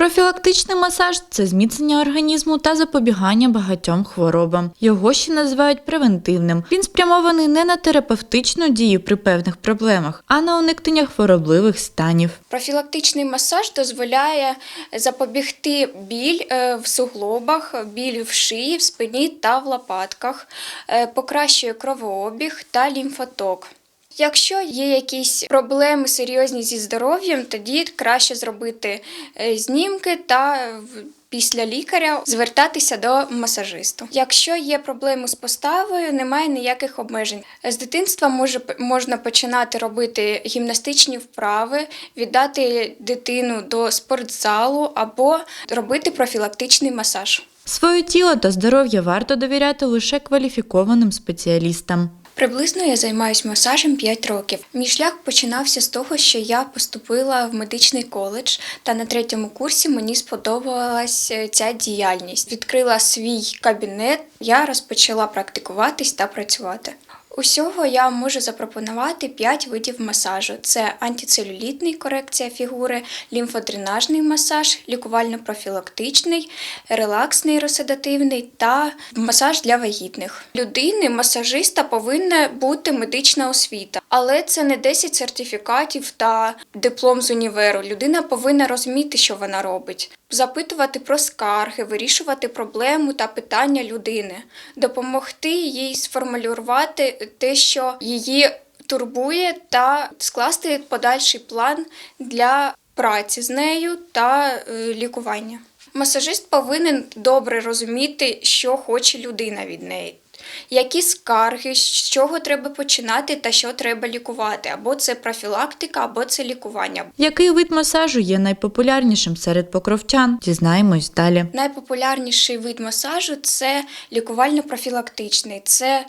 Профілактичний масаж це зміцнення організму та запобігання багатьом хворобам. Його ще називають превентивним. Він спрямований не на терапевтичну дію при певних проблемах, а на уникнення хворобливих станів. Профілактичний масаж дозволяє запобігти біль е, в суглобах, біль в шиї, в спині та в лопатках, е, покращує кровообіг та лімфоток. Якщо є якісь проблеми серйозні зі здоров'ям, тоді краще зробити е, знімки та в- після лікаря звертатися до масажисту. Якщо є проблеми з поставою, немає ніяких обмежень. З дитинства може можна починати робити гімнастичні вправи, віддати дитину до спортзалу або робити профілактичний масаж. Своє тіло та здоров'я варто довіряти лише кваліфікованим спеціалістам. Приблизно я займаюся масажем 5 років. Мій шлях починався з того, що я поступила в медичний коледж, та на третьому курсі мені сподобалась е, ця діяльність. Відкрила свій кабінет, я розпочала практикуватись та працювати. Усього я можу запропонувати 5 видів масажу: це антицелюлітний корекція фігури, лімфодренажний масаж, лікувально-профілактичний, релаксний розседативний та масаж для вагітних. Людини, масажиста повинна бути медична освіта, але це не 10 сертифікатів та диплом з універу. Людина повинна розуміти, що вона робить, запитувати про скарги, вирішувати проблему та питання людини, допомогти їй сформулювати те, що її турбує, та скласти подальший план для праці з нею та е, лікування. Масажист повинен добре розуміти, що хоче людина від неї. Які скарги, з чого треба починати та що треба лікувати, або це профілактика, або це лікування. Який вид масажу є найпопулярнішим серед покровчан? Дізнаємось далі. Найпопулярніший вид масажу це лікувально-профілактичний. Це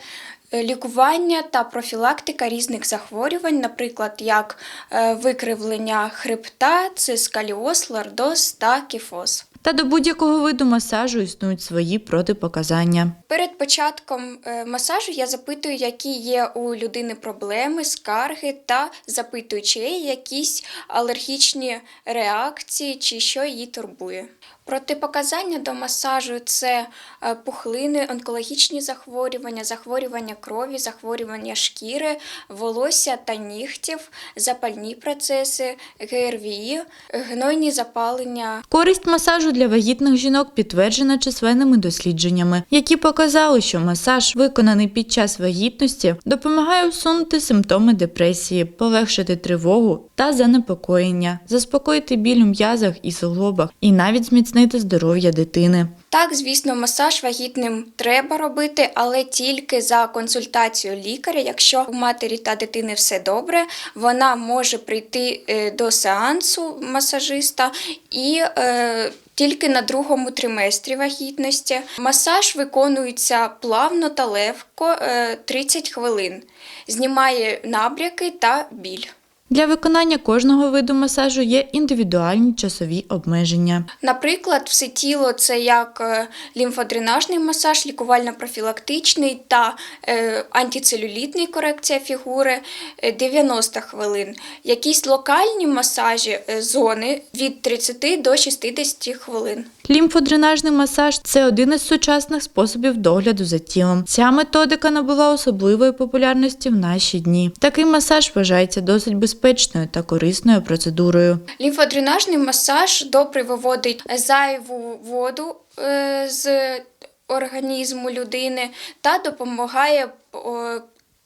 е, лікування та профілактика різних захворювань, наприклад, як е, викривлення хребта, це скаліоз, лордоз та кіфоз. Та до будь-якого виду масажу існують свої протипоказання. Перед початком е, масажу я запитую, які є у людини проблеми, скарги, та запитую, чи є якісь алергічні реакції, чи що її турбує. Протипоказання до масажу це е, пухлини, онкологічні захворювання, захворювання крові, захворювання шкіри, волосся та нігтів, запальні процеси, ГРВІ, гнойні запалення, Користь масажу для вагітних жінок підтверджена численними дослідженнями, які показали, що масаж, виконаний під час вагітності, допомагає усунути симптоми депресії, полегшити тривогу та занепокоєння, заспокоїти біль у м'язах і суглобах і навіть зміцнити здоров'я дитини. Так, звісно, масаж вагітним треба робити, але тільки за консультацією лікаря. Якщо у матері та дитини все добре, вона може прийти е, до сеансу масажиста і е, тільки на другому триместрі вагітності. Масаж виконується плавно та легко е, 30 хвилин, знімає набряки та біль. Для виконання кожного виду масажу є індивідуальні часові обмеження. Наприклад, все тіло це як е, лімфодренажний масаж, лікувально-профілактичний та е, антицелюлітний корекція фігури е, 90 хвилин. Якісь локальні масажі е, зони від 30 до 60 хвилин. Лімфодренажний масаж це один із сучасних способів догляду за тілом. Ця методика набула особливої популярності в наші дні. Такий масаж вважається досить безпечною та корисною процедурою. Лімфодренажний масаж добре виводить зайву воду е, з організму людини та допомагає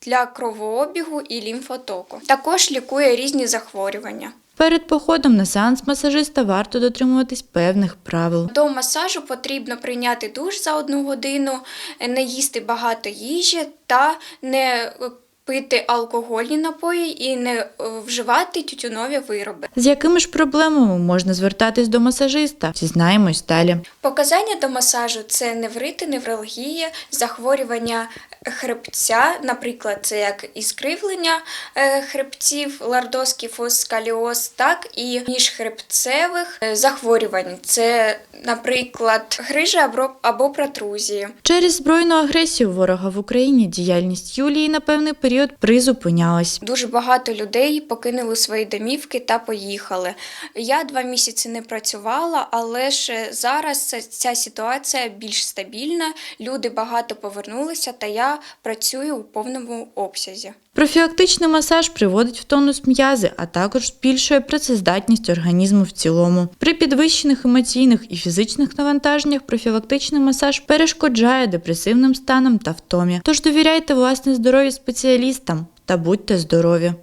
для кровообігу і лімфотоку. Також лікує різні захворювання. Перед походом на сеанс масажиста варто дотримуватись певних правил. До масажу потрібно прийняти душ за одну годину, не їсти багато їжі та не пити алкогольні напої і не е, вживати тютюнові вироби. З якими ж проблемами можна звертатись до масажиста? Дізнаємось далі. Показання до масажу це неврити, невралгія, захворювання хребця, наприклад, це як і скривлення е, хребців, лордоз, кіфоз, скаліоз, так і міжхребцевих е, захворювань. Це, наприклад, грижа або, або протрузії. Через збройну агресію ворога в Україні діяльність Юлії на певний період призупинялась. Дуже багато людей покинули свої домівки та поїхали. Я два місяці не працювала, але ж зараз ця- ця ситуація більш стабільна. Люди багато повернулися, та я працюю у повному обсязі. Профілактичний масаж приводить в тонус м'язи, а також збільшує працездатність організму в цілому. При підвищених емоційних і фізичних навантаженнях профілактичний масаж перешкоджає депресивним станам та втомі. Тож довіряйте власне здоров'ю спеціалістам та будьте здорові.